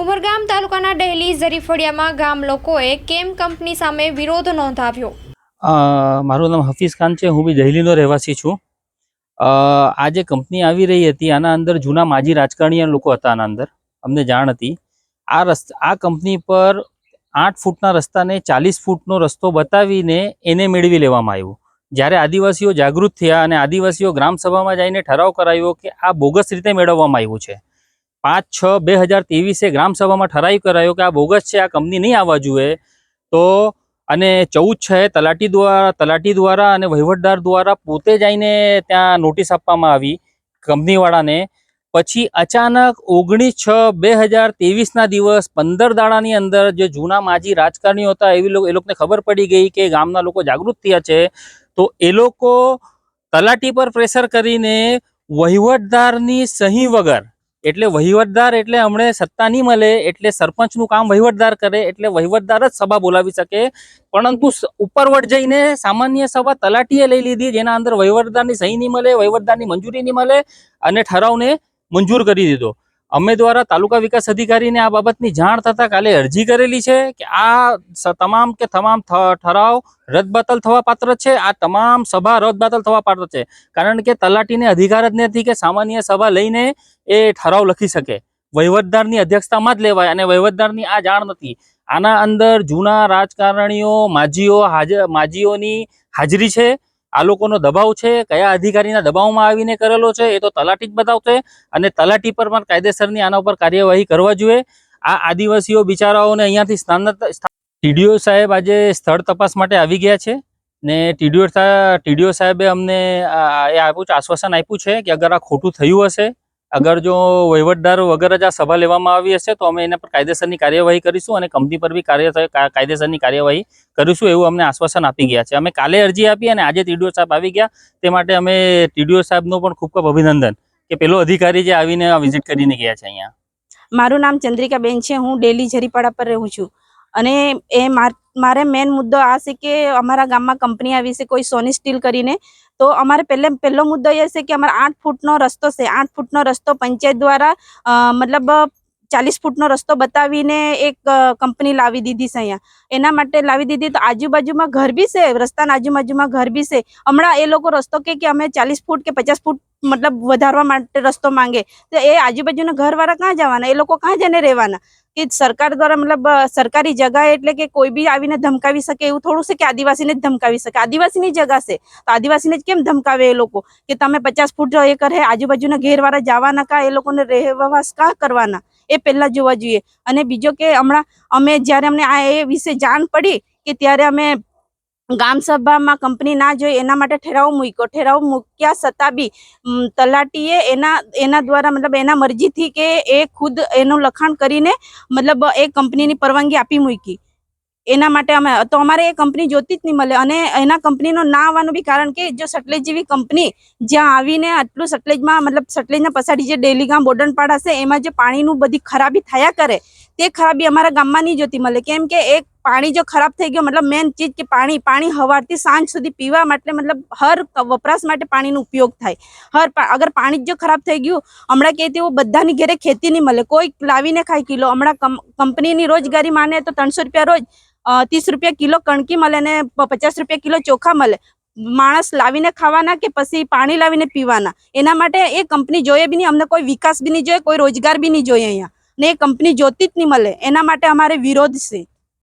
ઉમરગામ તાલુકાના ડહેલી ઝરીફળિયામાં ગામ લોકોએ કેમ કંપની સામે વિરોધ નોંધાવ્યો? મારું નામ હફીઝ ખાન છે. હું બી દહેલીનો રહેવાસી છું. આ જે કંપની આવી રહી હતી. આના અંદર જૂના માજી રાજકારણીય લોકો હતા આના અંદર. અમને જાણ હતી. આ રસ્તા આ કંપની પર આઠ ફૂટના રસ્તાને ચાલીસ ફૂટનો રસ્તો બતાવીને એને મેળવી લેવામાં આવ્યું. જ્યારે આદિવાસીઓ જાગૃત થયા અને આદિવાસીઓ ગ્રામસભામાં જઈને ઠરાવ કરાવ્યો કે આ બોગસ રીતે મેળવવામાં આવ્યું છે. પાંચ, છ, બે હજાર ત્રેવીસે ગ્રામસભામાં ઠરાવ કરાયો કે આ બોગસ છે, આ કંપની નહીં આવવા જોઈએ તો અને ચૌદ છે, તલાટી દ્વારા તલાટી દ્વારા અને વહીવટદાર દ્વારા પોતે જઈને ત્યાં નોટિસ આપવામાં આવી કંપનીવાળાને. પછી અચાનક ઓગણીસ, છ, બે હજાર ત્રેવીસના દિવસ પંદર દાડાની અંદર જે જૂના માજી રાજકારણીઓ હતા, એવી લોકો એ લોકોને ખબર પડી ગઈ કે ગામના લોકો જાગૃત થયા છે, તો એ લોકો તલાટી પર પ્રેશર કરીને વહીવટદારની સહી વગર એટલે વહીવટદાર એટલે હમણે સત્તા નહીં મળે, એટલે સરપંચનું કામ વહીવટદાર કરે, એટલે વહીવટદાર જ સભા બોલાવી શકે. પરંતુ ઉપરવટ જઈને સામાન્ય સભા તલાટીએ લઈ લીધી, જેના અંદર વહીવટદારની સહી નહીં મળે, વહીવટદારની મંજૂરી નહીં મળે, અને ઠરાવને મંજૂર કરી દીધો. અમે દ્વારા તાલુકા વિકાસ અધિકારીને આ બાબતની જાણ થતાં કાલે અરજી કરેલી છે કે આ તમામ કે તમામ ઠરાવ રદબાતલ થવા પાત્ર છે. આ તમામ સભા રદબાતલ થવા પાત્ર છે. કારણ કે તલાટીને અધિકાર જ નથી કે સામાન્ય સભા લઈને એ ઠરાવ લખી શકે. વહીવટદારની અધ્યક્ષતામાં જ લેવાય અને વહીવટદારની આ જાણ નથી. આના અંદર જૂના રાજકારણીઓ, માજીઓ હાજર માજીઓની હાજરી છે. આ લોકોનો દબાવ છે, કયા અધિકારીના દબાવમાં આવીને કરેલો છે, એ તો તલાટી જ બતાવશે. અને તલાટી પર પણ કાયદેસરની આના ઉપર કાર્યવાહી કરવા જોઈએ. આ આદિવાસીઓ બિચારાઓને અહીંયાથી સ્થાનાંતર ટીડીઓ સાહેબ આજે સ્થળ તપાસ માટે આવી ગયા છે. ને ટીડીઓ ટીડીઓ સાહેબે અમને એ આપ્યું છે, આશ્વાસન આપ્યું છે કે અગર આ ખોટું થયું હશે અગર જો વહીવટદાર વગર જ આ સભા લેવામાં આવી હશે, તો અમે એના પર કાયદેસરની કાર્યવાહી કરીશું અને કંપની પર બી કાર્ય કાયદેસરની કાર્યવાહી કરીશું એવું અમને આશ્વાસન આપી ગયા છે. અમે કાલે અરજી આપી અને આજે ટીડીઓ સાહેબ આવી ગયા. તે માટે અમે ટીડીઓ સાહેબનું પણ ખૂબ ખૂબ અભિનંદન કે પેલો અધિકારી જે આવીને વિઝિટ કરીને ગયા છે અહીંયા. મારું નામ ચંદ્રિકાબેન છે. હું ડેલી ઝરીપાડા પર રહું છું. અને એ માર મેન મુદ્દો આ છે કે અમારા ગામમાં કંપની આવી છે, કોઈ સોની સ્ટીલ કરીને. તો અમારે પહેલે, પહેલો મુદ્દો એ છે કે અમારે આઠ ફૂટનો રસ્તો છે. આઠ ફૂટનો રસ્તો પંચાયત દ્વારા મતલબ ચાલીસ ફૂટનો રસ્તો બતાવીને એક કંપની લાવી દીધી છે અહીંયા. એના માટે લાવી દીધી તો આજુબાજુમાં ઘર બી છે, રસ્તાના આજુબાજુમાં ઘર બી છે. હમણાં એ લોકો રસ્તો કે અમે ચાલીસ ફૂટ કે પચાસ ફૂટ મતલબ વધારવા માટે રસ્તો માંગે. તો એ આજુબાજુના ઘરવાળા ક્યાં જવાના? એ લોકો ક્યાં જઈને રહેવાના? કે સરકાર દ્વારા મતલબ સરકારી જગા એટલે કે કોઈ બી આવીને ધમકાવી શકે એવું થોડું છે કે આદિવાસીને જ ધમકાવી શકે? આદિવાસીની જગા છે. તો આદિવાસીને જ કેમ ધમકાવે એ લોકો? કે તમે પચાસ ફૂટ એ કરે, આજુબાજુના ઘેરવાળા જવાના કા? એ લોકોને રહેવાસ કાં કરવાના? એ પહેલાં જોવા જોઈએ. અને બીજો કે હમણાં અમે જ્યારે અમને આ એ વિશે જાણ પડી કે ત્યારે અમે ગામ સભામાં કંપની ના જોઈ, એના માટે ઠેરાવ મૂક્યો. ઠેરાવ મૂક્યા છતાં બી તલાટીએ એના એના દ્વારા મતલબ એના મરજીથી કે એ ખુદ એનું લખાણ કરીને મતલબ એ કંપનીની પરવાનગી આપી મૂકી. એના માટે અમે તો અમારે એ કંપની જોતી જ નહીં મળે. અને એના કંપનીનો ના આવવાનું બી કારણ કે જો સટલેજ જેવી કંપની જ્યાં આવીને આટલું સટલેજમાં મતલબ સટલેજના પછાડી જે ડેલી ગામ બોડનપાડા છે એમાં જે પાણીનું બધી ખરાબી થયા કરે, તે ખરાબી અમારા ગામમાં નહીં જોતી મળે. કેમ કે એક પાણી જો ખરાબ થઈ ગયો, મતલબ મેન ચીજ કે પાણી પાણી હવારથી સાંજ સુધી પીવા માટે મતલબ હર વપરાશ માટે પાણીનો ઉપયોગ થાય. હર અગર પાણી જ ખરાબ થઈ ગયું, હમણાં કે તેઓ બધાની ઘેરે ખેતી નહીં મળે. કોઈ લાવીને ખાય કિલો. હમણાં કંપનીની રોજગારી માને તો ત્રણસો રૂપિયા રોજ ત્રીસ રૂપિયા કિલો કણકી મળે ને પચાસ રૂપિયા કિલો ચોખા મળે. માણસ લાવીને ખાવાના કે પછી પાણી લાવીને પીવાના? એના માટે એ કંપની જોઈએ બી નહીં. અમને કોઈ વિકાસ બી નહીં જોઈએ, કોઈ રોજગાર બી નહીં જોઈએ અહીંયા. ને એ કંપની જોતી જ નહીં મળે. એના માટે અમારે વિરોધ છે.